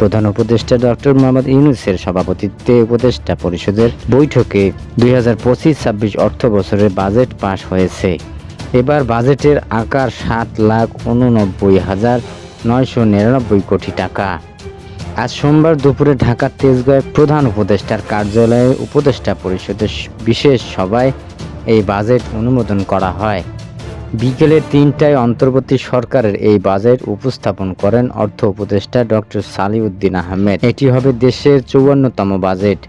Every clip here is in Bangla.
প্রধান উপদেষ্টা ডক্টর মোহাম্মদ ইউনুসের সভাপতিত্বে উপদেষ্টা পরিষদের বৈঠকে দুই হাজার পঁচিশ ছাব্বিশ অর্থ বছরের বাজেট পাশ হয়েছে। এবার বাজেটের আকার সাত লাখ উননব্বই হাজার নয়শো নিরানব্বই কোটি টাকা। আজ সোমবার দুপুরে ঢাকার তেজগাঁয় প্রধান উপদেষ্টার কার্যালয়ে উপদেষ্টা পরিষদের বিশেষ সভায় এই বাজেট অনুমোদন করা হয়। বিকেলে তিনটায় অন্তর্বর্তী সরকারের এই বাজেট উপস্থাপন করেন অর্থ উপদেষ্টা ডক্টর সালিউদ্দিন আহমেদ। এটি হবে দেশের চৌয়ান্নতম বাজেট।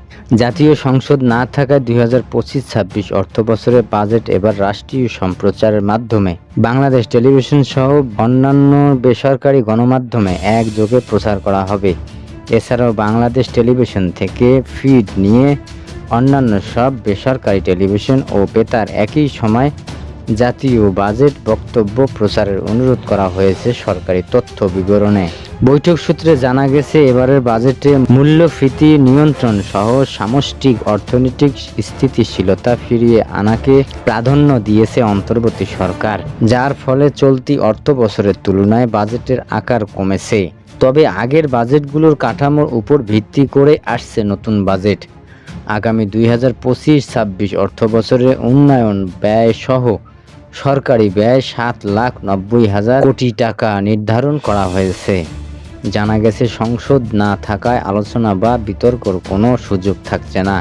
জাতীয় সংসদ না থাকায় দুই হাজার পঁচিশ ছাব্বিশ অর্থ বছরের বাজেট এবার রাষ্ট্রীয় সম্প্রচারের মাধ্যমে। বাংলাদেশ টেলিভিশন সহ অন্যান্য বেসরকারি গণমাধ্যমে একযোগে প্রচার করা হবে। এছাড়াও বাংলাদেশ টেলিভিশন থেকে ফিড নিয়ে অন্যান্য সব বেসরকারি টেলিভিশন ও বেতার একই সময় জাতীয় বাজেট বক্তব্য প্রচারের অনুরোধ করা হয়েছে সরকারি তথ্য বিবরণে। বৈঠক সূত্রে জানা গেছে, এবারের বাজেটে মূল্যস্ফীতি নিয়ন্ত্রণ সহ সামষ্টিক অর্থনৈতিক স্থিতিশীলতা ফিরিয়ে আনাকে প্রাধান্য দিয়েছে অন্তর্বর্তী সরকার, যার ফলে চলতি অর্থ বছরের তুলনায় বাজেটের আকার কমেছে। তবে আগের বাজেটগুলোর কাঠামোর উপর ভিত্তি করে আসছে নতুন বাজেট। আগামী দুই হাজার পঁচিশ ছাব্বিশ অর্থ বছরে উন্নয়ন ব্যয় সহ সরকারি ব্যয় সাত লাখ নব্বই হাজার কোটি টাকা নির্ধারণ করা হয়েছে। জানা গেছে, সংসদ না থাকায় আলোচনা বা বিতর্কর কোনো সুযোগ থাকছে না।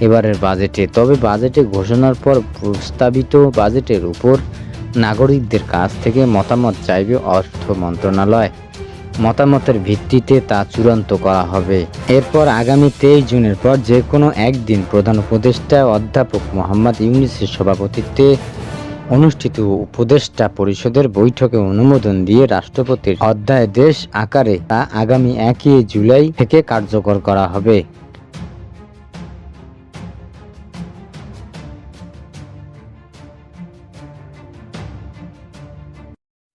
এবারের বাজেটে, তবে বাজেটে ঘোষণার পর প্রস্তাবিত বাজেটের উপর নাগরিকদের কাছ থেকে মতামত চাইবে অর্থ মন্ত্রণালয়। মতামতের ভিত্তিতে তা চূড়ান্ত করা হবে। এরপর আগামী তেইশ জুনের পর যে কোনো একদিন প্রধান উপদেষ্টা অধ্যাপক মোহাম্মদ ইউনিসের সভাপতিত্বে অনুষ্ঠিত উপদেষ্টা পরিষদের বৈঠকে অনুমোদন দিয়ে রাষ্ট্রপতির অধ্যায় দেশ আকারে তা আগামী একই জুলাই থেকে কার্যকর করা হবে।